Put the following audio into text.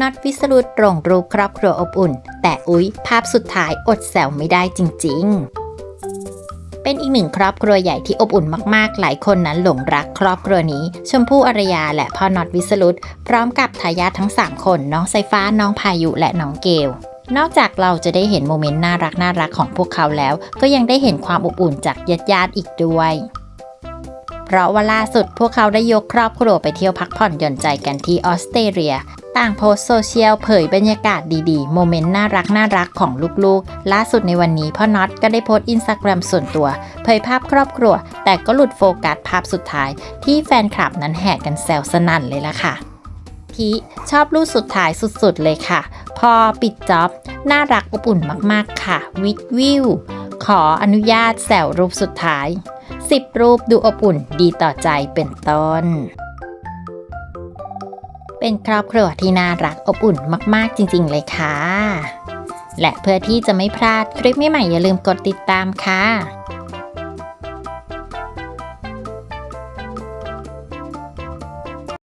น็อตวิสรุตลงรูปครอบครัวอบอุ่น แต่อุ๊ย ภาพสุดท้ายอดแซวไม่ได้จริง ๆ เป็นอีกหนึ่งครอบครัวใหญ่ที่อบอุ่นมากๆ หลายคนนั้นหลงรักครอบครัวนี้ ชมพู่อารยาและพ่อน็อตวิสรุตพร้อมกับทายาททั้ง 3 คน น้องไซฟ้าน้องพายุและน้องเกลนอกจากเราจะได้เห็นโมเมนต์น่ารักน่ารักของพวกเขาแล้ว ก็ยังได้เห็นความอบอุ่นจากญาติญาติอีกด้วย เพราะว่าล่าสุดพวกเขาได้ยกครอบครัวไปเที่ยวพักผ่อนหย่อนใจกันที่ออสเตรเลีย ต่างโพสโซเชียลเผยบรรยากาศดีๆ โมเมนต์น่ารักน่ารักของลูกๆ ล่าสุดในวันนี้พ่อน็อตก็ได้โพสต์อินสตาแกรมส่วนตัว เผยภาพครอบครัว แต่ก็หลุดโฟกัสภาพสุดท้าย ที่แฟนคลับนั้นแห่กันแซวสนั่นเลยล่ะค่ะทีชอบรูปสุดท้ายสุดๆเลยค่ะ พอปิดจ็อบ น่ารักอบอุ่นมากๆค่ะ วิดวิว ขออนุญาตแซวรูปสุดท้าย 10 รูปดูอบอุ่นดีต่อใจเป็นต้น เป็นครอบครัวที่น่ารักอบอุ่นมาก ๆ จริง ๆ เลยค่ะ และเพื่อที่จะไม่พลาดคลิปใหม่ๆอย่าลืมกดติดตามค่ะ